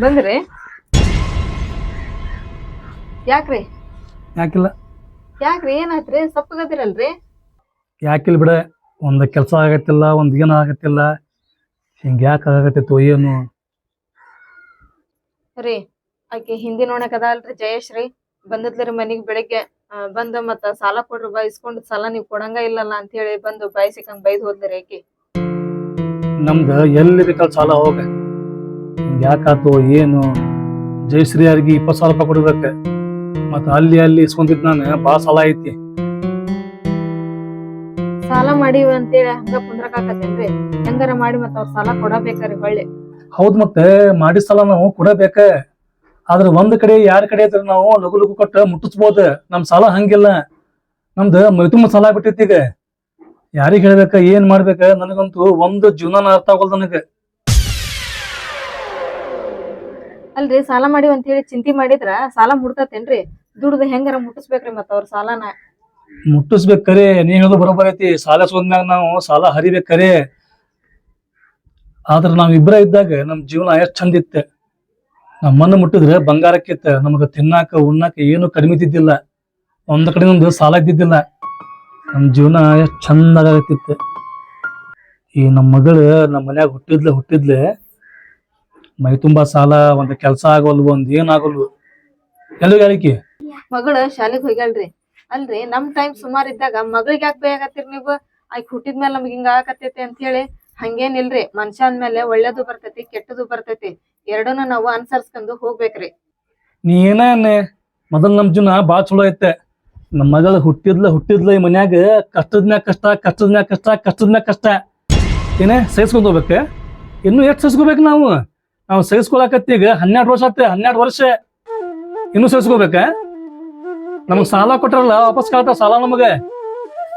ಬಂದ್ರಿ? ಯಾಕ್ರಿ? ಯಾಕಿಲ್ಲ? ಯಾಕ್ರಿ? ಏನಾಯ್ತ್ರಿ ಸಪ್ಪಗದಿರಲ್ರಿ ಯಾಕಿಲ್ಲ ಬಿಡ ಒಂದು ಕೆಲಸ ಆಗತ್ತಿಲ್ಲ ಒಂದು ಏನು ಆಗತ್ತಿಲ್ಲ. ಹಿಂಗೆ ಯಾಕೆ ಆಗತ್ತಿತ್ತು ಏನು? ರೀ ಆಕೆ ಹಿಂದಿ ನೋಡಕ್ ಅದಲ್ರಿ ಜಯಶ್ರೀ ಜಯೇಶ್ ರೀ. ಬಂದದ್ಲರಿ ಮನಿಗ್ ಬೆಳಿಗ್ಗೆ. ಆ, ಬಂದು ಮತ್ತ ಸಾಲ ಕೊಡ್ರಿ ಬಾ ಇಸ್ಕೊಂಡ್ ಸಾಲ ನೀವ್ ಕೊಡಂಗ ಇಲ್ಲಲ್ಲ ಅಂತ ಹೇಳಿ ಬಂದು ಬಾಯಿ ಸಿಕ್ಕಂಗ್ ಬೈದ್ ಹೋದ್ರಿ ಆಕಿ. ನಮ್ದು ಎಲ್ಲಿ ಬೇಕಲ್ಲಿ ಸಾಲ ಹೋಗ? ಹಿಂಗೆ ಯಾಕಾತು ಏನು? ಜಯಶ್ರೀ ಅವ್ರಿಗೆ ಇಪ್ಪತ್ತು ಸಾವಿರ ರೂಪಾಯಿ ಕೊಡ್ಬೇಕು. ಮತ್ತ ಅಲ್ಲಿ ಅಲ್ಲಿ ಇಸ್ಕೊಂತಿದ್ ನಾನು ಭಾಳ ಸಾಲ ಐತಿ. ಸಾಲ ಮಾಡಿವಿ ಅಂತೇಳಿ ಹಂಗ ಕುಂದ್ರಕ್ ಆಕತ್ತೇನ್ರಿ ಹೆಂಗಾರ ಮಾಡಿ ಮತ್ತ ಅವ್ರ ಸಾಲ ಕೊಡಬೇಕ್ರಿ ಹೊಳ್ಳಿ. ಹೌದ್ ಮತ್ತೆ ಮಾಡಿ ಸಾಲ ನಾವು ಕೊಡಬೇಕ. ಆದ್ರ ಒಂದ್ ಕಡೆ ಯಾರ ಕಡೆ ಇದ್ರೆ ನಾವು ಲಘು ಲಘು ಕೊಟ್ಟ ಮುಟ್ಟಿಸ್ಬೋದು. ನಮ್ ಸಾಲ ಹಂಗಿಲ್ಲ. ನಮ್ದು ಮೈತುಂಬ ಸಾಲ ಬಿಟ್ಟೈತಿ ಈಗ. ಯಾರಿಗ್ ಹೇಳ್ಬೇಕ ಏನ್ ಮಾಡ್ಬೇಕ ನನಗಂತೂ ಒಂದು ಜೀವನ ಅರ್ಥ ಆಗೋಲ್ ನನಗ. ಅಲ್ರಿ ಸಾಲ ಮಾಡಿ ಅಂತ ಹೇಳಿ ಚಿಂತಿ ಮಾಡಿದ್ರ ಸಾಲ ಮುಡ್ತತೇನ್ರಿ ದುಡ್ದು ಹೆಂಗಾರ ಮುಟ್ಟಿಸ್ಬೇಕ್ರಿ ಮತ್ತ ಅವ್ರ ಸಾಲನ? ಮುಟ್ಟಿಸ್ಬೇಕ್ ಕರೆ ನೀ ಹೇಳೋದು ಬರೋಬ್ಬರ ಐತಿ. ಸಾಲ ಸೋದ್ಮ್ಯಾಗ ನಾವು ಸಾಲ ಹರಿಬೇಕರೆ. ಕರೆ ಆದ್ರ ನಾವ್ ಇಬ್ಬರ ಇದ್ದಾಗ ನಮ್ ಜೀವನ ಎಷ್ಟ್ ಚಂದ ಇತ್ತ. ನಮ್ಮನ್ನು ಮುಟ್ಟಿದ್ರೆ ಬಂಗಾರಕ್ಕಿತ್ತ ನಮಗ ತಿನ್ನಾಕ, ಉಣ್ಣಾಕ ಏನು ಕಡಿಮೆ ಇದ್ದಿದ್ದಿಲ್ಲ. ಒಂದ್ ಕಡೆ ಒಂದು ಸಾಲ ಇದ್ದಿದ್ದಿಲ್ಲ. ನಮ್ ಜೀವನ ಎಷ್ಟ್ ಚಂದಾಗತ್ತಿತ್ತು ಈ ನಮ್ಮ ಮಗಳು ನಮ್ಮ ಮನ್ಯಾಗ ಹುಟ್ಟಿದ್ಲೆ ಹುಟ್ಟಿದ್ಲೆ ಮೈ ತುಂಬಾ ಸಾಲ, ಒಂದ್ ಕೆಲ್ಸ ಆಗೋಲ್ವ ಒಂದ್ ಏನ್ ಆಗೋಲ್ವು ಎಲ್ಲಿ ಮಗಳು ಶಾಲೆಗೆ ಹೋಗ್ಯಾಳ್ರಿ. ಅಲ್ರಿ, ನಮ್ ಟೈಮ್ ಸುಮಾರ್ ಇದ್ದಾಗ ಮಗಳಿಗೆ ಯಾಕೆ ಬೇಯಾಕತ್ತೀರಿ ನೀವು? ಆಯ್ಕೆ ಹುಟ್ಟಿದ್ಮೇಲೆ ನಮ್ಗೆ ಹಿಂಗ ಆಗಕತ್ತೈತಿ ಅಂತ ಹೇಳಿ ಹಂಗೇನಿಲ್ರಿ ಮನುಷ್ಯ ಅಂದ್ಮೇಲೆ ಒಳ್ಳೇದು ಬರ್ತೈತಿ, ಕೆಟ್ಟದು ಬರ್ತೈತಿ, ಎರಡನ್ನ ನಾವು ಅನುಸರಿಸ್ಕೊಂಡು ಹೋಗ್ಬೇಕ್ರಿ. ನೀ ಏನೇ ಮೊದಲ್ ನಮ್ ಜೀವನ ಬಾಳ ಚಲೋ ಐತೆ. ನಮ್ಮ ಮಗಳು ಹುಟ್ಟಿದ್ಲ ಹುಟ್ಟಿದ್ಲ ಈ ಮನ್ಯಾಗ ಕಷ್ಟದ್ನ್ಯಾಗ ಕಷ್ಟ ಕಷ್ಟದ್ನ್ಯಾಗ ಕಷ್ಟ ಕಷ್ಟದ್ನ್ಯಾಗ ಕಷ್ಟ. ಏನೇ, ಸಹಿಸ್ಕೊಂಡ್ ಹೋಗ್ಬೇಕ? ಇನ್ನು ಎಷ್ಟು ಸಹಿಸ್ಕೋಬೇಕು ನಾವು? ನಾವು ಸಹಿಸ್ಕೊಳಕತ್ತೀಗ ಹನ್ನೆರಡು ವರ್ಷ ಆತ, ಹನ್ನೆರಡು ವರ್ಷ. ಇನ್ನು ಸಹಿಸ್ಕೋಬೇಕ? ನಮಗ್ ಸಾಲ ಕೊಟ್ರಲ್ಲ ವಾಪಸ್ ಕಳ್ತಾವ ಸಾಲ ನಮಗ.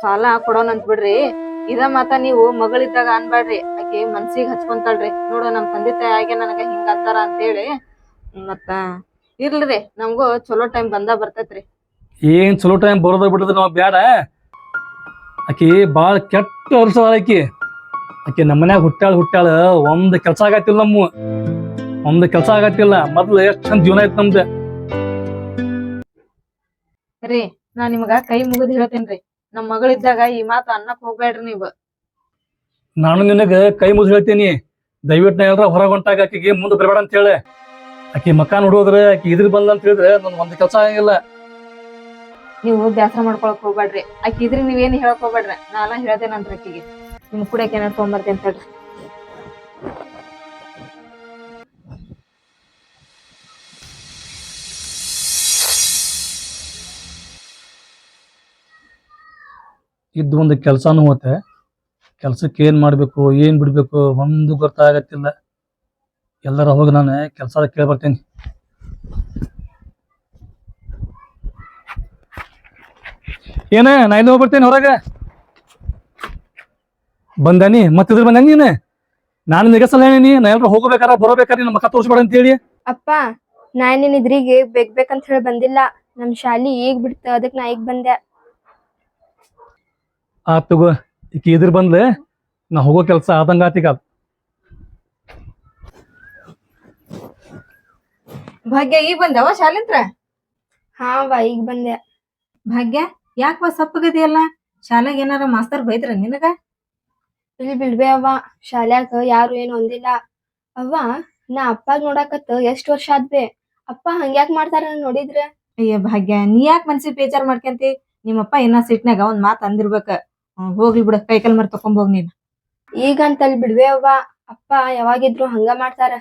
ಸಾಲ ಕೊಡೋಣ ಅಂತ ಬಿಡ್ರಿ ಇದ ಮಾತ ನೀವು ಮಗಳಿದ್ದಾಗ ಅನ್ಬೇಡ್ರಿ ಆಕೆ ಮನ್ಸಿಗೆ ಹಚ್ಕೊಂತಾಳ್ರಿ. ನೋಡು ನಮ್ ತಂದೆ ತಾಯಿ ಆಗಿ ನನಗ ಹಿಂಗ ಅಂತಾರ ಅಂತೇಳಿ. ಮತ್ತ ಇರ್ಲ್ರಿ ನಮಗೂ ಚಲೋ ಟೈಮ್ ಬಂದ ಬರ್ತೈತ್ರಿ. ಏನ್ ಚಲೋ ಟೈಮ್ ಬರೋದ ಬಿಡೋದು ನಾವ್ ಬ್ಯಾಡ. ಆಕಿ ಬಾಳ ಕೆಟ್ಟ ವರ್ಷ ಆಕಿ. ಆಕಿ ನಮ್ಮ ಮನ್ಯಾಗ ಹುಟ್ಟಾಳ ಹುಟ್ಟಾಳ ಒಂದ್ ಕೆಲ್ಸ ಆಗತ್ತಿಲ್ಲ ನಮ್ಮ ಒಂದ್ ಕೆಲ್ಸ ಆಗತ್ತಿಲ್ಲ. ಮೊದ್ಲು ಎಷ್ಟ್ ಚಂದ ಜೀವನ ಐತ್ ನಮ್ದು. ರೀ ನಾ ನಿಮಗ ಕೈ ಮುಗಿದ್ ಹೇಳ್ತೇನ್ರಿ. ನಮ್ ಮಗಳಿದ್ದಾಗ ಈ ಮಾತು ಅನ್ನಕ್ ಹೋಗ್ಬೇಡ್ರಿ ನೀವು. ನಾನು ನಿನಗ ಕೈ ಮುಗಿದು ಹೇಳ್ತೀನಿ. ದಯವಿಟ್ಟು ನಾ ಎಲ್ಲರ ಹೊರಗೆ ಹೊಂಟಾಗ ಆಕಿಗೆ ಮುಂದೆ ಬರಬೇಡ ಅಂತ ಹೇಳಿ. ಆಕಿ ಮಕ್ಕ ನೋಡೋದ್ರೆ ಆಕಿ ಇದ್ರ ಬಂದ ಅಂತ ಹೇಳಿದ್ರೆ ನನ್ ಒಂದ್ ಕೆಲ್ಸ ಆಗಂಗಿಲ್ಲ ನೀವು ಬ್ಯಾಸರ ಮಾಡ್ಕೊಳಕ್ ಹೋಗ್ಬೇಡ್ರಿ ಆಕಿ ಇದ್ರಿ ನೀವೇನ್ ಹೇಳಕ್ ಹೋಗ್ಬೇಡ್ರಿ ನಾನ ಹೇಳ್ತೇನಂತ್ರಿ ಆಕಿಗೆ. ನಿಮ್ ಕೂಡ ಏನಾರ ತಗೊಂಬರ್ತೇನೆ ಅಂತ ಹೇಳ್ರಿ ಇದ್ದು ಒಂದು ಕೆಲಸನೂ ಹೋತೆ. ಕೆಲಸಕ್ಕೆ ಏನು ಮಾಡಬೇಕು, ಏನು ಬಿಡಬೇಕು, ಒಂದು ಗೊತ್ತಾಗತ್ತಿಲ್ಲ ಎಲ್ಲರ ಹೋಗಿ ನಾನು ಕೆಲಸ ಕೇಳ್ಬರ್ತೀನಿ. ಏನೇ, ನಾ ಇಲ್ಲಿ ಹೋಗಿ ಬರ್ತೇನೆ ಹೊರಗೆ? ಬಂದಾನಿ ಮತ್ತಿದ್ರ ಬಂದಾನಿ ನೀನು? ನಾನು ನಿಗಸಲ್ಲ ನೀ ನಾ ಎಲ್ಲರೂ ಹೋಗ್ಬೇಕಾರ, ಬರೋಬೇಕಾರ ನಿನ್ನ ಮಕ್ಕ ತೋರಿಸ್ಬೇಡ ಅಂತ ಹೇಳಿ ಅಪ್ಪ ನಾನಿನ್ ಇದ್ರಿಗೆ ಬೇಕ್ ಬೇಕಂತ ಹೇಳಿ ಬಂದಿಲ್ಲ. ನಮ್ಮ ಶಾಲಿ ಈಗ ಬಿಡ್ತ ಅದಕ್ಕೆ ನಾ ಈಗ ಬಂದೆ. ಆತ್ ತಗೋ ಈಕಿ ಇದ್ರ ಬಂದ್ಲೆ ನಾ ಹೋಗೋ ಕೆಲಸ ಆದಂಗ ಆತಿಗ ಭಾಗ್ಯ ಈಗ ಬಂದವ ಶಾಲಿಂತ್ರ ಹಾ ಬಾ ಈಗ ಬಂದೆ. ಭಾಗ್ಯ ಯಾಕವ ಸಪ್ಪಗದಿಯಲ್ಲ ಶಾಲೆಗೆ ಏನಾರ ಮಾಸ್ತರ್ ಬೈದ್ರ ನಿನಗ? ಇಲ್ಲಿ ಬಿಡ್ಬೆ ಅವ್ವ ಶಾಲ್ಯಾಗ ಯಾರು ಏನು ಒಂದಿಲ್ಲ ಅವ್ವ ನಾ ಅಪ್ಪ ನೋಡಾಕತ್ತ ಎಷ್ಟ್ ವರ್ಷ ಆದ್ವೆ. ಅಪ್ಪ ಹಂಗ್ಯಾಕ್ ಮಾಡ್ತಾರ ನೋಡಿದ್ರ? ಅಯ್ಯ ಭಾಗ್ಯ ನೀ ಯಾಕೆ ಮನ್ಸಿಗೆ ಬೇಜಾರ್ ಮಾಡ್ಕೊಂತಿ? ನಿಮ್ಮಪ್ಪ ಏನ ಸಿಟ್ನಾಗ ಒಂದ್ ಮಾತ್ ಅಂದಿರ್ಬೇಕ. ಹೋಗ್ಲಿ ಬಿಡ ಕೈಕಲ್ ಮರ್ ತಕೊಂಡ್ ಹೋಗ್ ನೀನ್. ಈಗ ಅಂತ ಅಲ್ಲಿ ಬಿಡ್ಬೆ ಅವ್ವ. ಅಪ್ಪ ಯಾವಾಗಿದ್ರು ಹಂಗ ಮಾಡ್ತಾರ.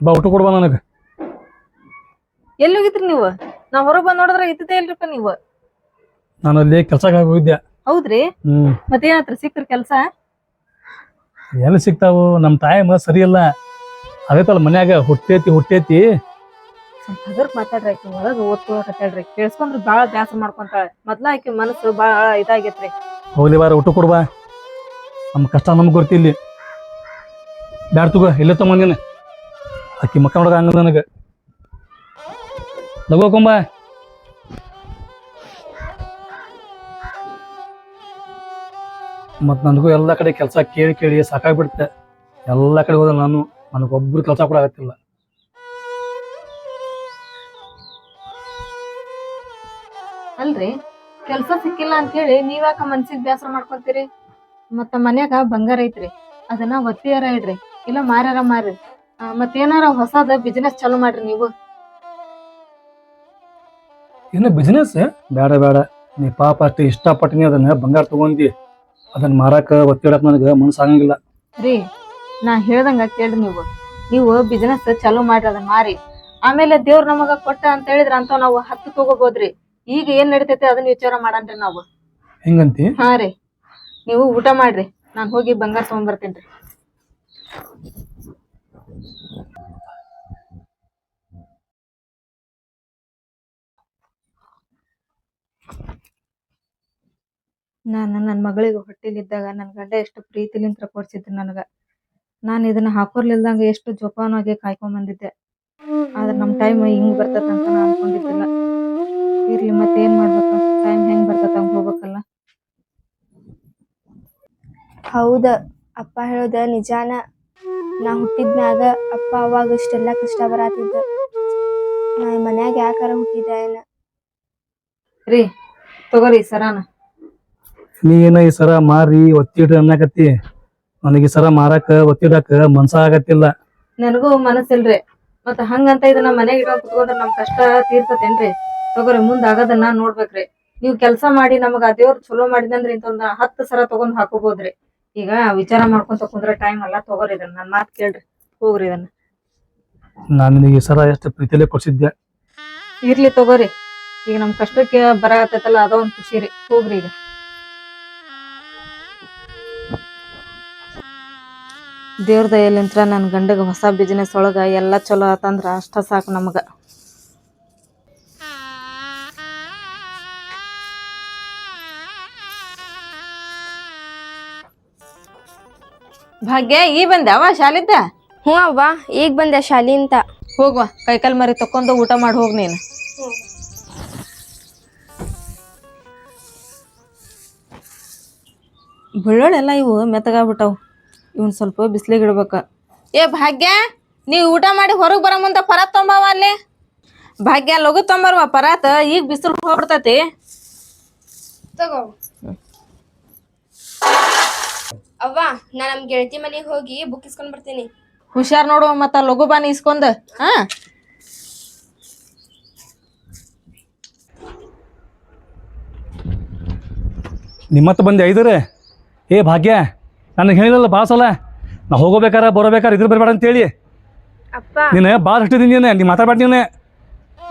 ಬಾ ಊಟ ಕೊಡ್ಬಾ ನನಗೆ. ಎಲ್ಲಿ ಹೋಗಿದ್ರಿ ನೀವು? ನಾ ಹೊರಗ್ ಬಂದ್ ನೋಡಿದ್ರೆ ಇದ್ದೇ ಇಲ್ರಿಪ್ಪ ನೀವು. ನಾನು ಅಲ್ಲಿ ಕೆಲ್ಸಕ್ಕೆ ಹೋಗಿದ್ದೆ. ಹೌದ್ರಿ? ಹ್ಮ್. ಮತ್ತೇನತ್ರ ಸಿಕ್ಕ್ರಿ ಕೆಲ್ಸ? ಎಲ್ಲಿ ಸಿಗ್ತಾವು? ನಮ್ಮ ಟೈಮ್ ಸರಿ ಇಲ್ಲ ತಲ ಮನ್ಯಾಗ ಹುಟ್ಟೈತಿ ಹುಟ್ಟೈತಿ. ಸ್ವಲ್ಪ ಮಾತಾಡ್ರಿ ಆಕಿ ಒಳಗ ಓದ್ಕೊಳಕತ್ತಾಳ್ರಿ. ಕೇಳಿಸ್ಕೊಂಡ್ರೆ ಭಾಳ ಬ್ಯಾಸರ ಮಾಡ್ಕೊಂತಾಳೆ. ಮೊದ್ಲ ಆಕೆ ಮನಸ್ಸು ಬಾಳ ಇದಾಗೈತ್ರಿ. ಹೋಗ್ಲಿ ಬಾರ ಊಟ ಕೊಡ್ಬಾ. ನಮ್ಮ ಕಷ್ಟ ನಮ್ಗೆ ಗೊತ್ತಿಲ್ಲಿ ಬ್ಯಾಡ ತಗೋ ಇಲ್ಲೇ ತಗೊಂಬಂದಿನ ಅಕ್ಕಿ ಮಕ್ಕ ನೋಡಕ ಹಂಗ ನನಗೆ. ಲಗೋಕೊಂಬ ಮತ್ತು ನನಗೂ ಎಲ್ಲ ಕಡೆ ಕೆಲಸ ಕೇಳಿ ಕೇಳಿ ಸಾಕಾಗ್ಬಿಡುತ್ತೆ. ಎಲ್ಲ ಕಡೆ ಹೋದ ನಾನು ನನಗೊಬ್ಬರು ಕೆಲಸ ಕೂಡ ಆಗತ್ತಿಲ್ಲ. ಅಲ್ರಿ ಕೆಲಸ ಸಿಕ್ಕಿಲ್ಲ ಅಂತ ಹೇಳಿ ನೀವ್ಯಾಕ ಮನ್ಸಿಗೆ ಬೇಸರ ಮಾಡ್ಕೊಂತೀರಿ? ಮತ್ತ ಮನ್ಯಾಗ ಬಂಗಾರ ಐತ್ರಿ ಅದನ್ನ ಒತ್ತಿಯಾರ ಇಡ್ರಿ ಇಲ್ಲ ಮಾರ್ಯಾರ ಮಾರ್ರಿ. ಮತ್ತೆ ಮತ್ತೇನಾರ ಹೊಸದ ಬಿಸ್ನೆಸ್ ಚಾಲೂ ಮಾಡ್ರಿ ನೀವು. ಇನ್ನು ಬಿಸ್ನೆಸ್ ಬೇಡ ಬೇಡ. ನೀ ಪಾಪ ಅಷ್ಟು ಇಷ್ಟಪಟ್ಟಿನಿ ಅದನ್ನ ಬಂಗಾರ ತಗೊಂಡಿ ಅದನ್ನ ಮಾರಾಕ ಒತ್ತಿಡಕ್ ನನಗೆ ಮನಸ್ಸು ಆಗಂಗಿಲ್ಲ. ರೀ ನಾ ಹೇಳ್ದಂಗ ಕೇಳ್ರಿ ನೀವು. ನೀವು ಬಿಸಿನೆಸ್ ಚಾಲೂ ಮಾಡ್ರಿ ಅದನ್ನ ಮಾರಿ. ಆಮೇಲೆ ದೇವ್ರ ನಮಗ ಕೊಟ್ಟ ಅಂತ ಹೇಳಿದ್ರ ಅಂತ ನಾವು ಹತ್ತು ತಗೋಬೋದ್ರಿ. ಈಗ ಏನ್ ನಡಿತೈತಿ ಅದನ್ನ ವಿಚಾರ ಮಾಡನ್ರಿ ನಾವು. ಹೆಂಗಂತಿ? ಹಾ ರೀ ನೀವು ಊಟ ಮಾಡ್ರಿ. ನಾನ್ ಹೋಗಿ ಬಂಗಾರ ತಗೊಂಡ್ ಬರ್ತೇನ್ರಿ ನಾನು ನನ್ನ ಮಗಳಿಗೆ ಹೊಟ್ಟಿಲಿದ್ದಾಗ ನನ್ನ ಗಂಡ ಎಷ್ಟು ಪ್ರೀತಿಲಿಂತ್ರ ಕೊಡ್ಸಿದ್ರು ನನಗೆ. ನಾನು ಇದನ್ನ ಹಾಕೋರ್ಲಿಲ್ದಂಗ ಎಷ್ಟು ಜೋಪಾನವಾಗಿ ಕಾಯ್ಕೊಂಡ್ ಬಂದಿದ್ದೆ ಆದ್ರೆ ನಮ್ಮ ಟೈಮ್ ಹಿಂಗ್ ಬರ್ತದಂತ ನಾ ಅನ್ಕೊಂಡಿದ್ದಿಲ್ಲ. ಇರ್ಲಿ ಮತ್ತೇನ್ ಮಾಡ್ಬೇಕು? ಟೈಮ್ ಹೆಂಗ್ ಬರ್ತದ ಹಂಗ್ ಹೋಗ್ಬೇಕಲ್ಲ? ಹೌದ ಅಪ್ಪ ಹೇಳೋದ ನಿಜಾನ. ನಾ ಹುಟ್ಟಿದ್ಮ್ಯಾಗ ಅಪ್ಪ ಅವಾಗ ಇಷ್ಟೆಲ್ಲ ಕಷ್ಟ ಬರಾತಿದ್ದ. ನಾ ಮನ್ಯಾಗ ಯಾಕಾರ ಹುಟ್ಟಿದ್ದ ಏನ? ರೀ ತಗೋರಿ ಸರಾನ. ನೀ ಏನ ಈ ಸರ ಮಾರಿ ಒತ್ತಿಡ್ರಿ ಅನ್ನಕತ್ತಿ? ನನಗೆ ಈ ಸರ ಮಾರಾಕ ಒತ್ತಿಡಾಕ ಮನ್ಸ ಆಗತ್ತಿಲ್ಲ. ನನಗೂ ಮನಸ್ಸಿಲ್ರಿ. ಮತ್ತ ಹಂಗಂತ ಇದನ್ನ ಮನೆಗೆ ಇಟ್ಕೊಂಡ್ ಕುತ್ಕೊಂಡ್ರ ನಮ್ ಕಷ್ಟ ತೀರ್ತತೇನ್ರಿ? ತಗೋರಿ ಮುಂದ್ ಆಗದನ್ನ ನೋಡ್ಬೇಕ್ರಿ. ನೀವು ಕೆಲಸ ಮಾಡಿ ನಮಗ ದೇವ್ರ ಚಲೋ ಮಾಡಿದಂದ್ರ ಇಂತೊಂದ್ ಹತ್ತು ಸರ ತಗೊಂಡ್ ಹಾಕೋಬಹುದ್ರಿ ಈಗ ವಿಚಾರ ಮಾಡ್ಕೊಂತ ಕುಂದ್ರ ಟೈಮ್ ಅಲ್ಲ ತಗೋರಿ ಇದನ್ನ. ನನ್ ಮಾತ್ ಕೇಳ್ರಿ. ಹೋಗ್ರಿ ಇದನ್ನ. ನಾನು ನಿನಗೆ ಈ ಸರ ಎಷ್ಟು ಪ್ರೀತಿಲೇ ಕೊಡ್ಸಿದ್ದೆ. ಇರ್ಲಿ ತಗೋರಿ. ಈಗ ನಮ್ ಕಷ್ಟಕ್ಕೆ ಬರಾಕತ್ತೈತಲ್ಲ ಅದೊಂದ್ ಖುಷಿ ರೀ. ಹೋಗ್ರಿ ಈಗ. ದೇವ್ರ ದಯಲಿಂತ್ರ ನನ್ನ ಗಂಡಗೆ ಹೊಸ ಬಿಸ್ನೆಸ್ ಒಳಗೆ ಎಲ್ಲ ಚಲೋ ಆತಂದ್ರೆ ಅಷ್ಟ ಸಾಕು ನಮಗೆ. ಭಾಗ್ಯ ಈ ಬಂದ್ಯಾವ ಶಾಲಿದ್ದ? ಹ್ಞೂ ಅವ್ವ ಈಗ ಬಂದೆ ಶಾಲಿಂತ ಹೋಗುವ ಕೈಕಾಲ್ ಮರಿ ತಕೊಂಡು ಊಟ ಮಾಡಿ ಹೋಗ್ ನೀನು. ಬೆಳ್ಳುಳ್ಳೆಲ್ಲ ಇವು ಮೆತ್ತಗಾಗ್ಬಿಟ್ಟವು. ಇವನ್ ಸ್ವಲ್ಪ ಬಿಸಿಲಿಗೆ ಇಡ್ಬೇಕ ಏ ಭಾಗ್ಯ ನೀವು ಊಟ ಮಾಡಿ ಹೊರಗೆ ಬರೋ ಮುಂದೆ ಪರಾತ್ ತೊಂಬವ ಅಲ್ಲಿ? ಭಾಗ್ಯ ಲಘು ತೊಂಬರ್ವ ಪರಾತ್ ಈಗ ಬಿಸಿಲು ಹೋಗ್ಬಿಡ್ತತಿ. ತಗೋ. ಅವ್ವ ನಾ ನಮ್ ಗೆಳತಿ ಮನೆಗೆ ಹೋಗಿ ಬುಕ್ ಇಸ್ಕೊಂಡ್ ಬರ್ತೀನಿ. ಹುಷಾರ್ ನೋಡು ಮತ್ತ ಲಘು ಬಾನಿ ಇಸ್ಕೊಂಡ್ ಹಾ? ನಿಮ್ಮತ್ತ ಬಂದೆ ಐದರೆ? ಏ ಭಾಗ್ಯ ನನಗೆ ಹೇಳಿದಲ್ಲ ಭಾಳ ಸಲ ನಾ ಹೋಗೋಬೇಕಾರ ಬರೋಬೇಕಾರ ಇದ್ರ ಬರಬೇಡ ಅಂತೇಳಿ. ಅಪ್ಪ. ನೀನು ಭಾಳ ಹಟ್ಟಿದಿನ ನೀನು ನೀ ಮಾತಾಡ್ಬೇಡ ನೀನು.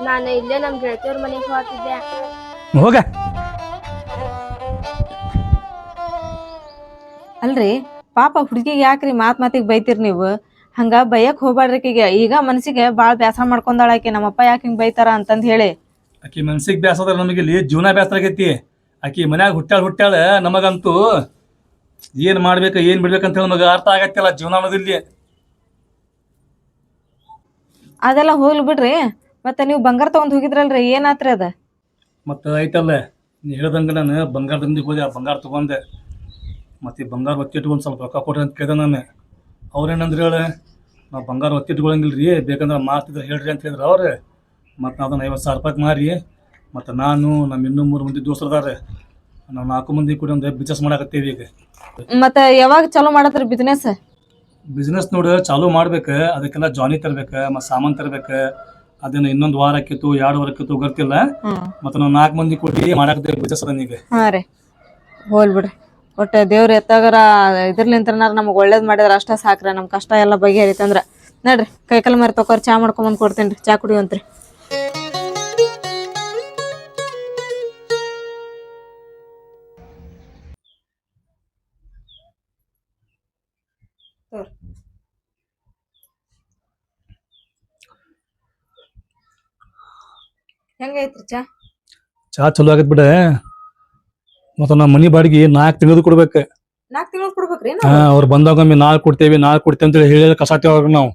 ನಾನು ಇಲ್ಲೇ ನಮ್ಮ ಗೆಳತಿಯವ್ರ ಮನೆಗೆ ಹೋಗ್ತಿದ್ದೆ. ಹೋಗ. ಅಲ್ರಿ ಪಾಪ ಹುಡುಗಿಗೆ ಯಾಕ್ರಿ ಮಾತ್ ಮಾತಿಗೆ ಬೈತೀರಿ ನೀವು? ಹಂಗ ಬೈಯಕ್ ಹೋಗ್ಬಾಡ್ರಿ ಆಕಿಗೆ ಈಗ ಮನಸ್ಸಿಗೆ ಬಾಳ್ ಬ್ಯಾಸ ಮಾಡ್ಕೊಂಡಾಳ ಆಕಿ ನಮ್ಮಪ್ಪ ಯಾಕೆ ಹಿಂಗ್ ಬೈತಾರ ಅಂತಂದ್ ಹೇಳಿ. ಆಕಿ ಮನ್ಸಿಗೆ ಬ್ಯಾಸದ ನಮಗೆ ಇಲ್ಲಿ ಜೀವನ ಬ್ಯಾಸ ಆಗೈತಿ. ಆಕಿ ಮನ್ಯಾಗ ಹುಟ್ಟಾಳ ಹುಟ್ಟಾಳ ನಮಗಂತೂ ಏನು ಮಾಡ್ಬೇಕು ಏನ್ ಬಿಡ್ಬೇಕಂತ ಹೇಳಿ ನಮಗೆ ಅರ್ಥ ಆಗತ್ತಲ್ಲ ಜೀವನ ಅನ್ನೋದಿಲ್ಲಿ ಅದೆಲ್ಲ ಹೋಗ್ಲಿ ಬಿಡ್ರಿ. ಮತ್ತೆ ನೀವು ಬಂಗಾರ ತಗೊಂಡ್ ಹೋಗಿದ್ರಲ್ರಿ ಏನಾತ್ರಿ ಅದ? ಮತ್ತೆ ಐತಲ್ಲ ನೀ ಹೇಳ್ದಂಗೆ ನಾನು ಬಂಗಾರ ದಂದಿಗೆ ಹೋದೆ ಆ ಬಂಗಾರ ತಗೊಂಡೆ. ಮತ್ತೆ ಈ ಬಂಗಾರ ಒತ್ತಿಟ್ಕೊಂಡು ಸ್ವಲ್ಪ ರೊಕ್ಕ ಕೊಡ್ರಿ ಅಂತ ಕೇಳಿದೆ ನಾನು. ಅವ್ರೇನಂದ್ರೆ ಹೇಳ ನಾವು ಬಂಗಾರ ಒತ್ತಿಟ್ಕೊಳಂಗಿಲ್ಲ ರೀ ಬೇಕಂದ್ರೆ ಮಾರ್ತಿದ್ರೆ ಹೇಳ್ರಿ ಅಂತ ಹೇಳಿದ್ರು ಅವ್ರು. ಮತ್ತು ಅದನ್ನು ಐವತ್ತು ಸಾವಿರ ರೂಪಾಯಿಗೆ ಮಾರಿ. ಮತ್ತು ನಾನು ನಮ್ಮ ಇನ್ನೂ ಮೂರು ಮಂದಿ ದೋಸ್ತರು ಅದಾರೆ ನಾವು ನಾಲ್ಕು ಮಂದಿ ಕೂಡ ಒಂದು ಬಿಸ್ನೆಸ್ ಮಾಡಾಕತ್ತೀವಿ ಈಗ. ಮತ್ತ ಯಾವಾಗ ಚಾಲೂ ಮಾಡತ್ರಿ ಬಿಸ್ನೆಸ್ ಬಿಸ್ನೆಸ್ ನೋಡಿ ಚಾಲೂ ಮಾಡ್ಬೇಕು ಅದಕ್ಕೆಲ್ಲ ಜಾನಿ ತರ್ಬೇಕು ಮತ್ತು ಸಾಮಾನು ತರ್ಬೇಕು. ಅದನ್ನ ಇನ್ನೊಂದು ವಾರ ಆಕಿತ್ತು ಎರಡು ವಾರ ಆಕಿತ್ತು ಗೊತ್ತಿಲ್ಲ ಮತ್ತೆ ನಾವ್ ನಾಲ್ಕು ಮಂದಿ ಕೊಟ್ಟು ಮಾಡಾಕತ್ತೇವಿ ಬಿಸ್ನೆಸ್ ಅದನ್ನೀಗ ಹಾ ರೀ. ಹೋಲ್ ಬಿಡ್ರಿ. ಒಟ್ಟ ದೇವ್ರ ಎತ್ತಾಗರ ಇದ್ರಲಿಂತ್ರನಾರ ನಮಗ್ ಒಳ್ಳೇದ್ ಮಾಡಿದ್ರೆ ಅಷ್ಟ ಸಾಕ್ರ ನಮ್ ಕಷ್ಟ ಎಲ್ಲ ಬಗೆಹರಿತಂದ್ರ. ನಡ್ರಿ ಕೈಕಲ್ ಮರಿ ತಕೋರ್ ಚಾ ಮಾಡ್ಕೊಂಬಂದ್ ಕೊಡ್ತೇನ್ರಿ. ಚಾ ಕುಡಿಯುವಂತ್ರಿ. ಹೆಂಗೈತ್ರಿ ಚಾ? ಚಾ ಚಲೋ ಆಗತ್ ಬಿಡ. ಮತ್ತ ನಾ ಮನಿ ಬಾಡಿಗೆ ನಾಲ್ಕು ತಿಂಗಳು ಕೊಡ್ಬೇಕು. ನಾಕ್ ತಿಂಗಳು ಕೊಡ್ಬೇಕ್ರಿ ಹಾ ಅವ್ರು ಬಂದಾಗೊಮ್ಮೆ ನಾಳೆ ಕೊಡ್ತೇವಿ ನಾಳೆ ಕೊಡ್ತೇವೆ ಅಂತ ಹೇಳಿ ಕಸ ಅವ್ರಿಗೆ ನಾವು.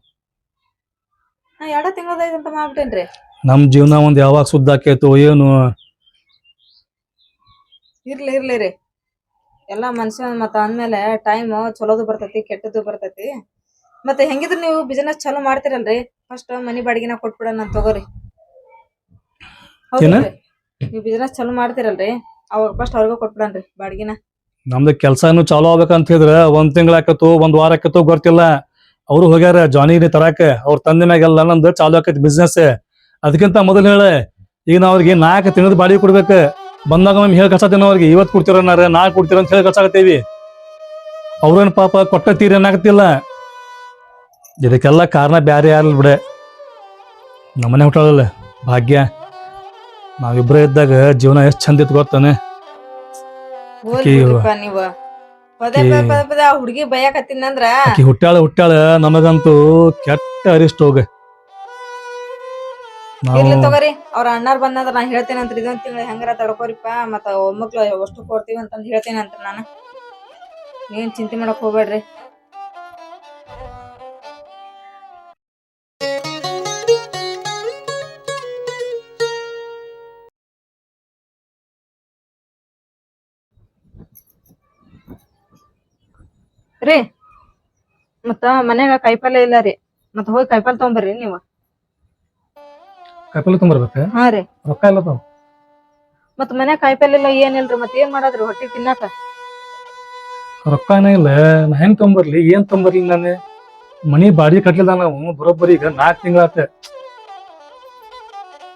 ಎರಡ ತಿಂಗಳದ ಅಂತ ಮಾಡ್ಬಿಟ್ಟೇನ್ರಿ? ನಮ್ ಜೀವನ ಒಂದ್ ಯಾವಾಗ ಸುದ್ದ ಆಕೇತು ಏನು? ಇರ್ಲಿ ಇರ್ಲಿ ರೀ. ಎಲ್ಲಾ ಮನುಷ್ಯ ಮತ್ತ ಅಂದ್ಮೇಲೆ ಟೈಮ್ ಚಲೋದು ಬರ್ತೈತಿ ಕೆಟ್ಟದ್ದು ಬರ್ತೈತಿ. ಮತ್ತೆ ಹೆಂಗಿದ್ರು ನೀವು ಬಿಸಿನೆಸ್ ಚಾಲೂ ಮಾಡ್ತೀರಲ್ರಿ? ಫಸ್ಟ್ ಮನಿ ಬಾಡಿಗೆನ ಕೊಟ್ಬಿಡೋಣ ನಾನ್ ತಗೋರಿ. ಏನ? ನೀವು ಬಿಸ್ನೆಸ್ ಚಾಲೂ ಮಾಡ್ತಿರಲ್ರಿ. ಅವಾಗ ಫಸ್ಟ್ ಅವ್ರಿಗೆ ಕೊಟ್ಬಿಡನ್ರಿ ಬಾಡಿಗೆನ. ನಮ್ದು ಕೆಲ್ಸಾನು ಚಾಲೂ ಆಗ್ಬೇಕಂತ ಹೇಳಿದ್ರ ಒಂದ್ ತಿಂಗಳ ಆಕತ್ತು ಒಂದ್ ವಾರ ಆಕತ್ತು ಗೊತ್ತಿಲ್ಲ. ಅವ್ರು ಹೋಗ್ಯಾರ ಜಾನಿಗೆ ತರಾಕ. ಅವ್ರ ತಂದೆ ಮ್ಯಾಗೆಲ್ಲ ನಂದು ಚಾಲೂ ಆಕೈತಿ ಬಿಸ್ನೆಸ್. ಅದಕ್ಕಿಂತ ಮೊದಲು ಹೇಳಿ ಈಗ ನಾವ್ ಅವ್ರಿಗೆ ನಾಲ್ಕು ತಿಂಗಳ ಬಾಡಿಗೆ ಕೊಡ್ಬೇಕು. ಬಂದಾಗ ಒಮ್ಮೆ ಹೇಳಿ ಕಳ್ಸತ್ತೇನ ಅವ್ರಿಗೆ ಇವತ್ತು ಕೊಡ್ತೀರ ನಾಳೆ? ಕೊಡ್ತೀರ? ಅಂತ ಹೇಳಿ ಕಳ್ಸಾಕತ್ತೇವಿ. ಅವ್ರೇನ್ ಪಾಪ ಕೊಟ್ಟ ತೀರ ಏನಾಗತ್ತಿಲ್ಲ. ಇದಕ್ಕೆಲ್ಲ ಕಾರಣ ಬ್ಯಾರೆ ಯಾರಲ್ಲ ಬಿಡೆ. ನಮ್ಮನೆ ಹುಟ್ಟಲ್ಲ ಭಾಗ್ಯ. ನಾವಿಬ್ರೇ ಇದ್ದಾಗ ಜೀವನ ಎಷ್ಟ್ ಚಂದ ಇತ್ತು ಗೊತ್ತಾನೆ. ಹೋಗ್ಲಿ ಬಿಡ್ರಿಪ್ಪ ನೀವ. ಪದೇ ಪದೇ ಪದೇ ಪದೇ ಆ ಹುಡ್ಗಿ ಬೈಯಾಕತ್ತಿನಂದ್ರ ಆಕಿ ಹುಟ್ಟಾಳ ಹುಟ್ಟಾಳ ನಮಗಂತೂ ಕೆಟ್ಟ ಅರಿಷ್ಟ ಹೋಗ. ನಾವು ಇರ್ಲಿ ತಗೋರಿ ಅವ್ರ ಅಣ್ಣಾರ್ ಬಂದಂದ್ರ ನಾ ಹೇಳ್ತೇನೆ ಅಂತ ಇದೊಂದ್ ತಿಂಗಳ ಹೆಂಗಾರ ತಡ್ಕೋರಿಪ್ಪ ಮತ್ತ ಒಮ್ಮಕ್ಳು ಅಷ್ಟು ಕೊಡ್ತೀವಿ ಅಂತಂದ್ ಹೇಳ್ತೇನೆ ಅಂತ ನಾನು. ಏನ್ ಚಿಂತೆ ಮಾಡಕ್ ಹೋಗ್ಬೇಡ್ರಿ. ಮತ್ತ ಮನ್ಯಾಗ ಕಾಯಿಪಲ್ಲೆ ಇಲ್ಲ ರೀ. ಮತ್ತ ಹೋಗಿ ಕಾಯಿಪಲ್ಲೆ ತಗೊಂಬರ್ರಿ ನೀವು. ಕಾಯಿಪಲ್ಲೆ ತೊಂಬರ್ಬೇಕ ಹಾ ರೀ. ರೊಕ್ಕ ಇಲ್ಲ ತಾವ್ ಮತ್ತ ಮನ್ಯಾಗ ಕಾಯಿಪಲ್ಲೆ ಇಲ್ಲ ಏನಿಲ್ರಿ ಮತ್ತ ಏನ್ ಮಾಡದ್ರಿ ಹೊಟ್ಟಿ ತಿನ್ನಾಕ? ರೊಕ್ಕ ಇಲ್ಲ. ನಾ ಹೆಂಗ್ ತೊಂಬರ್ಲಿ ಏನ್ ತೊಂಬರ್ಲಿ ನಾನು? ಮನಿ ಬಾಡಿ ಕಟ್ಲಿಲ್ಲ ನಾವು. ಬರೋಬ್ಬರಿ ಈಗ ನಾಲ್ಕು ತಿಂಗಳಾತ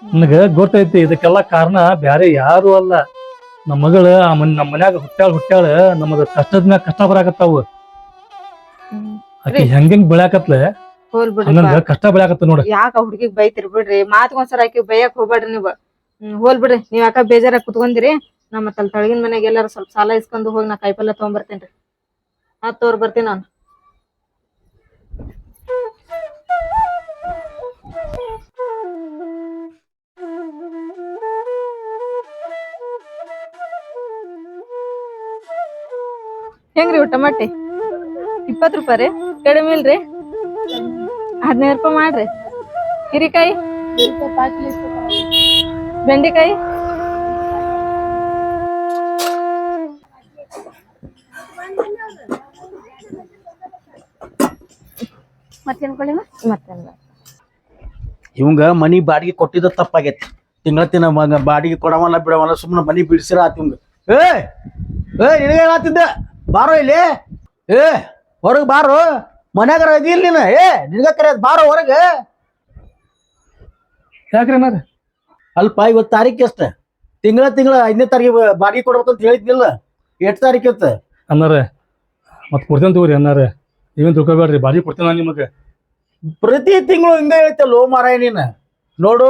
ನನಗ ಗೊತ್ತೈತಿ ಇದಕ್ಕೆಲ್ಲ ಕಾರಣ ಬ್ಯಾರೆ ಯಾರು ಅಲ್ಲ. ನಮ್ಮ ಮಗಳ ಆ ಮನ್ ನಮ್ಮ ಮನ್ಯಾಗ ಹುಟ್ಟ್ಯಾಳ ಹುಟ್ಟ್ಯಾಳ ನಮಗ ಕಷ್ಟದ ಮ್ಯಾಗ ಕಷ್ಟ ಬರಾಕತ್ತಾವ. ಆಕಿ ಹೆಂಗ್ ಬೆಳ್ಯಾಕತ್ಲೆ? ಹೋಲ್ ಬಿಡ್ರಿ ಕಷ್ಟ ಬೆಳ್ಯಾಕತ್ತ ನೋಡ. ಯಾಕ ಹುಡ್ಗಿಗ್ ಬೈತಿರ್ ಬಿಡ್ರಿ? ಮಾತ್ಗೊಂದ್ಸರ ಆಕಿ ಬೈಯಕ್ ಹೋಗ್ಬೇಡ್ರಿ ನೀವ್. ಹ್ಮ್ ಹೋಲ್ ಬಿಡ್ರಿ. ನೀವ್ ಯಾಕ ಬೇಜಾರ ಕುತ್ಕೊಂದಿರಿ? ನಾ ತಲೆ ಅಲ್ಲಿ ತಳಗಿನ ಮನೆಗೆ ಎಲ್ಲಾರು ಸ್ವಲ್ಪ ಸಾಲ ಇಸ್ಕೊಂಡು ಹೋಗಿ ನಾ ಕಾಯಿಪಲ್ಲೆ ತಗೊಂಬರ್ತೇನ್ರಿ ಆತ್ ತೋರ್ ಬರ್ತೀನಿ ನಾನು. ಹೆಂಗ್ರಿ ಊಟ ಟಮಾಟಿ ಇಪ್ಪತ್ ರೂಪಾಯಿ ರೀ? ಕಡಿಮೆ ಇಲ್ರಿ ಹದಿನೈದು ರೂಪಾಯಿ ಮಾಡ್ರಿ. ಹಿರಿಕಾಯಿ? ಬೆಂಡೆಕಾಯಿ? ಮತ್ತೇನ್ ಕೊಡಿ ಮತ್ತೇನ್ ಇವಂಗ ಮನಿ ಬಾಡಿಗೆ ಕೊಟ್ಟಿದ್ದ ತಪ್ಪಾಗೈತಿ. ತಿಂಗಳ ತಿನ್ನ ಮಗ ಬಾಡಿಗೆ ಕೊಡವಲ್ಲ ಬಿಡವಲ್ಲ ಸುಮ್ಮನೆ ಮನಿ ಬಿಡಿಸಿರ ಆತ ಇವಂಗ. ಏ ಏ ನಿನಗೇನಾತಿದ್ದ ಬಾರೋ ಇಲ್ಲಿ. ಏ ಹೊರಗೆ ಬಾರು. ಮನ್ಯಾಗರ ಇದಿಲ್ಲ ನೀನು. ಏ ನಿನಗ ಕರೆಯೋದು ಬಾರೋ ಹೊರಗೆ. ಯಾಕ್ರಿ ಅನ್ನಾರ ಅಲ್ಪ ಇವತ್ತು ತಾರೀಕು ಎಷ್ಟು ತಿಂಗಳ ತಿಂಗಳ ಐದನೇ ತಾರೀಕು ಬಾಡಿಗೆ ಕೊಡ್ಬೇಕಂತ ಹೇಳಿದ್ನಿಲ್ಲ. ಎಷ್ಟು ತಾರೀಕು ಇತ್ತು? ಅನ್ನಾರ ಮತ್ತೆ ಕೊಡ್ತೇನೆ ತಗೋರಿ ಅನ್ನಾರ ನೀವೇನು ತಿಳ್ಕೊಬೇಡ್ರಿ ಬಾಡಿಗೆ ಕೊಡ್ತೇನೆ ನಾನು ನಿಮಗೆ. ಪ್ರತಿ ತಿಂಗಳು ಹಿಂಗ ಲೋ ಮಾರಾಯ ನೀನು ನೋಡು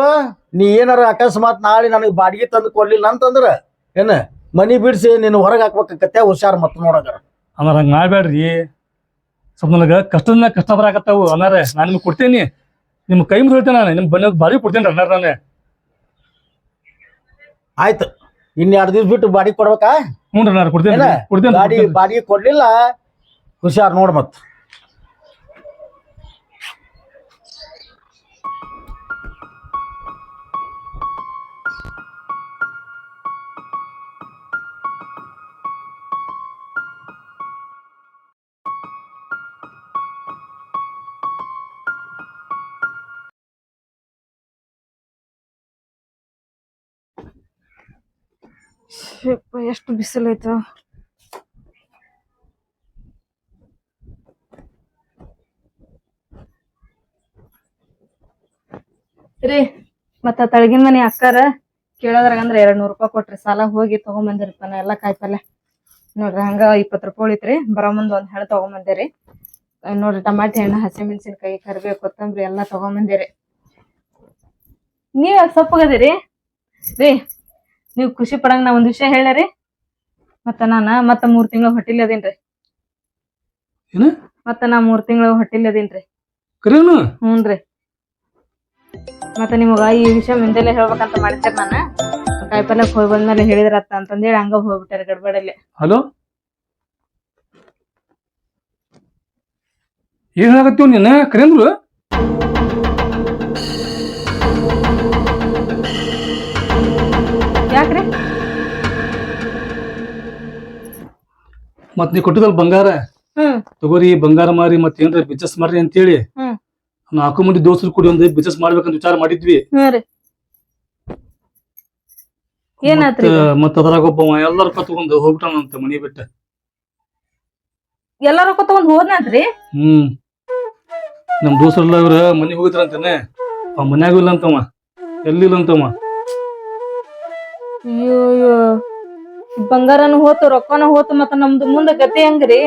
ನೀ ಏನಾರ ಅಕಸ್ಮಾತ್ ನಾಳೆ ನನಗೆ ಬಾಡಿಗೆ ತಂದು ಕೊಡ್ಲಿಲ್ಲ ಅಂತಂದ್ರೆ ಏನು ಮನಿ ಬಿಡಿಸಿ ನೀನು ಹೊರಗೆ ಹಾಕ್ಬೇಕತ್ತೆ ಹುಷಾರು ಮತ್ತೆ ನೋಡಗಾರ ಅನ್ನಾರ ಹಂಗೆ ಮಾಡ್ಬೇಡ್ರಿ. ಸ್ವಲ್ಪ ನನಗೆ ಕಷ್ಟದ ಕಷ್ಟ ಬರಾಕತ್ತಾವು ಅನ್ನಾರೆ. ನಾನು ನಿಮ್ಗೆ ಕೊಡ್ತೇನಿ. ನಿಮ್ಮ ಕೈ ಮುಗಿದು ಹೇಳ್ತೇನೆ ನಾನು. ನಿಮ್ಮ ಬನ್ನ ಬಾಡಿ ಕೊಡ್ತೇನೆ ಅನ್ನಾರ ನಾನು. ಆಯ್ತು. ಇನ್ನೆರಡು ಎರಡು ದಿವ್ಸ ಬಿಟ್ಟು ಬಾಡಿಗೆ ಕೊಡ್ಬೇಕಾ? ಹ್ಞೂ ಅನ್ನಾರ ಕೊಡ್ತೇನೆ ಕೊಡ್ತೀನಿ ಗಾಡಿ ಬಾಡಿಗೆ ಕೊಡ್ಲಿಲ್ಲ? ಹುಷಾರ್ ನೋಡ್ ಮತ್. ಎಷ್ಟು ಬಿಸಿಲೈತು ರೀ, ಮತ್ತ ತಳಗಿನ ಮನೆ ಅಕ್ಕಾರ ಕೇಳೋದ್ರಾಗ ಅಂದ್ರೆ ಎರಡ್ ನೂರ್ ರೂಪಾಯಿ ಕೊಟ್ರಿ, ಸಾಲ ಹೋಗಿ ತಗೊಂಬಂದಿರಪ್ಪ, ನಾ ಎಲ್ಲಾ ಕಾಯಿಪಲ್ಲೆ. ನೋಡ್ರಿ, ಹಂಗ ಇಪ್ಪತ್ ರೂಪಾಯಿ ಉಳಿತ್ರಿ, ಬರೋ ಮುಂದ್ ಒಂದ್ ಹೆಣ್ಣು ತಗೊಂಬಂದಿರಿ. ನೋಡ್ರಿ, ಟಮಾಟಿ ಹಣ್ಣು, ಹಸಿಮೆಣಸಿನ್ಕಾಯಿ, ಕರಿಬೇವು, ಕೊತ್ತಂಬರಿ ಎಲ್ಲಾ ತಗೊಂಬಂದಿರಿ. ನೀವ್ ಸಪ್ಪಗದಿರಿ ರೀ ನೀವ್ ಖುಷಿ ಪಡಂಗ ನಾ ಒಂದ್ ವಿಷಯ ಹೇಳರಿ ಮತ್ತ ನಾನ ಮತ್ತ ಮೂರ್ ತಿಂಗಳ ಹೊಟ್ಟಿಲ್ ಅದೇನ್ರಿ. ಏನು? ಮತ್ತ ನಾ ಮೂರ್ ತಿಂಗಳ ಹೊಟ್ಟಿಲ್ ಅದೇನ್ರಿ. ಕರೇನು? ಹ್ಞೂನ್ರಿ. ಮತ್ತ ನಿಮಗ ಈ ವಿಷಯ ಮುಂದೆಲೆ ಹೇಳ್ಬೇಕಂತ ಮಾಡಿದ್ರೆ ನಾನ. ಕಾಯಿಪಲ್ಯಕ್ ಹೋಗಿ ಬಂದ್ಮೇಲೆ ಹೇಳಿದ್ರತ್ತ ಅಂತಂದೇಳಿ ಹಂಗ ಹೋಗ್ಬಿಟ್ಟಾರೆ ಗಡ್ಬಡಲ್ಲಿ. ಹಲೋ? ಏನಾಗತ್ತೀವ್ ನೀನ್? ಕರೇಂದ್ರು ಮತ್ ನೀ ಕೊಟ್ಟಿದಲ್ ಬಂಗಾರ? ಹ್ಮ್. ತಗೋರಿ ಬಂಗಾರ ಮಾರಿ ಮತ್ ಏನ್ರ ಬಿಸ್ನೆಸ್ ಮಾಡ್ರಿ ಅಂತೇಳಿ. ಹ್ಮ್. ನಾಲ್ಕು ಮಂದಿ ದೋಸ್ತರು ಕೂಡಿ ಒಂದು ಬಿಸ್ನೆಸ್ ಮಾಡ್ಬೇಕಂತ ವಿಚಾರ ಮಾಡಿದ್ವಿ. ಹ್ಮ್ ರೀ. ಏನಾತ್ರಿ ಇದು? ಮತ್ತ- ಮತ್ ಅದ್ರಾಗ ಒಬ್ಬ ಎಲ್ಲಾರು ಕತ್ಕೊಂಡು ಹೋಗ್ಬಿಟ್ಟಾನಂತ ಮನಿ ಬಿಟ್ಟ. ಎಲ್ಲಾರು ರೊಕ್ಕ ತಗೊಂಡ್ ಹೋದ್ರಿ ಹ್ಮ್. ನಮ್ ದೋಸ್ತರೆಲ್ಲ ಇವ್ರ ಮನಿಗ್ ಹೋಗಿದ್ರಂತಾನೆ. ಅವ್ ಮನ್ಯಾಗೂ ಇಲ್ಲ ಅಂತವ ಎಲ್ಲಿಲ್ಲ ಅಂತವ ಅಯ್ಯೋ ಬಂಗಾರನು ಹೋತು ರೊಕ್ಕನು ಹೋತು ಮತ್ತ ನಮ್ದು ಮುಂದ ಗತಿ ಹೆಂಗ್ರಿ?